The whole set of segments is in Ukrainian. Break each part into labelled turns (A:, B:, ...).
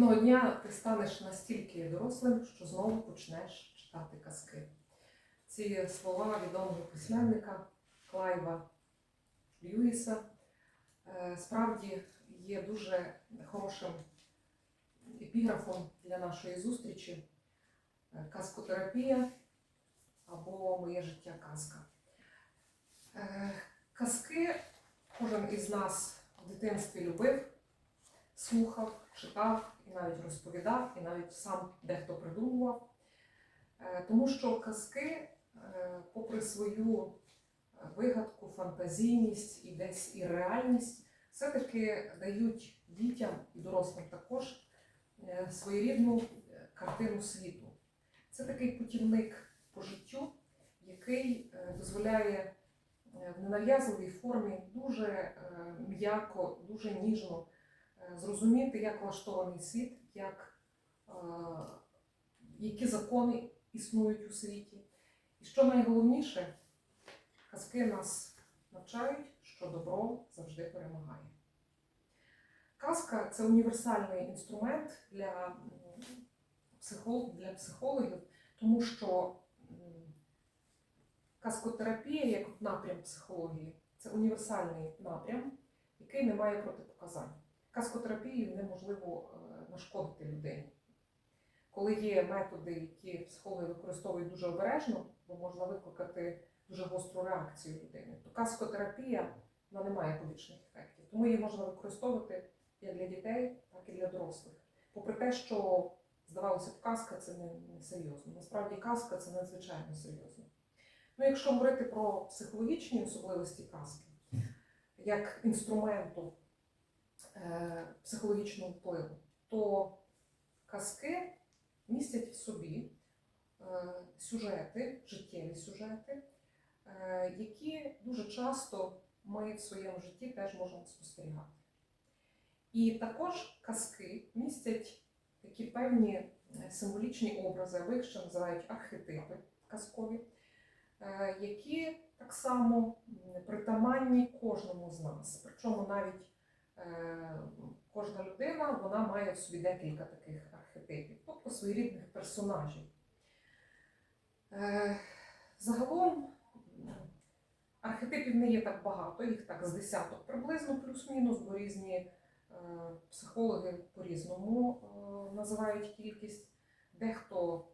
A: Одного дня ти станеш настільки дорослим, що знову почнеш читати казки. Ці слова відомого письменника Клайва Льюіса е, справді є дуже хорошим епіграфом для нашої зустрічі. Е, Казкотерапія або Моє життя казка. Е, Казки кожен із нас в дитинстві любив, слухав, читав і навіть розповідав, і навіть сам дехто придумував. Е, Тому що казки, е, попри свою е, вигадку, фантазійність і десь і реальність, все-таки дають дітям і дорослим також своєрідну картину світу. Це такий путівник по життю, який дозволяє в ненав'язливій формі дуже м'яко, дуже ніжно зрозуміти, як влаштований світ, як, е, які закони існують у світі. І що найголовніше, казки нас навчають, що добро завжди перемагає. Казка це універсальний інструмент для, для психологів, тому що казкотерапія як напрям психології це універсальний напрям, який не має протипоказань. Казкотерапією неможливо е, нашкодити людині. Коли є методи, які психологи використовують дуже обережно, бо можна викликати дуже гостру реакцію людини, то казкотерапія вона не має побічних ефектів. Тому її можна використовувати як для дітей, так і для дорослих. Попри те, що здавалося б, казка це не, серйозно. Насправді казка це надзвичайно серйозно. Ну, якщо говорити про психологічні особливості казки, як інструменту психологічного впливу, то казки містять в собі е, сюжети, життєві сюжети, е, які дуже часто ми в своєму житті теж можемо спостерігати. І також казки містять такі певні е, символічні образи, або їх ще називають архетипи казкові, які так само притаманні кожному з нас. Причому навіть кожна людина вона має в собі декілька таких архетипів, тобто своєрідних персонажів. Е, Загалом архетипів не є так багато, їх так з десяток приблизно, плюс-мінус, бо різні е, психологи по-різному е, називають кількість. Дехто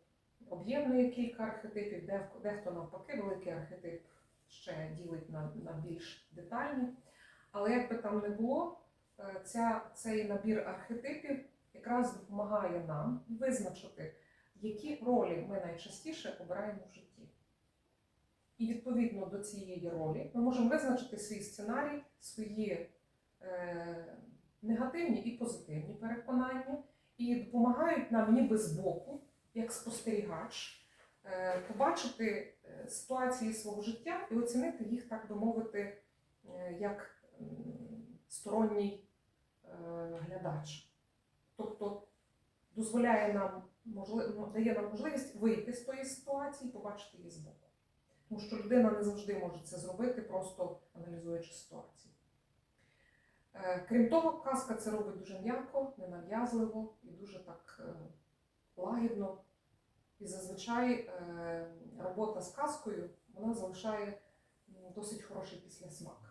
A: об'єднує кілька архетипів, дехто, навпаки великий архетип ще ділить на, на більш детальні. Але як би там не було, ця, цей набір архетипів якраз допомагає нам визначити, які ролі ми найчастіше обираємо в житті. І відповідно до цієї ролі ми можемо визначити свій сценарій, свої е, негативні і позитивні переконання, і допомагають нам ніби збоку, як спостерігач, е, побачити е, ситуації свого життя і оцінити їх, так би мовити, е, як сторонній е, глядач. Тобто дозволяє нам можливо, дає нам можливість вийти з тої ситуації і побачити її збоку. Тому що людина не завжди може це зробити, просто аналізуючи ситуацію. Е, Крім того, казка це робить дуже м'яко, ненав'язливо і дуже так е, лагідно. І зазвичай робота з казкою вона залишає досить хороший післясмак.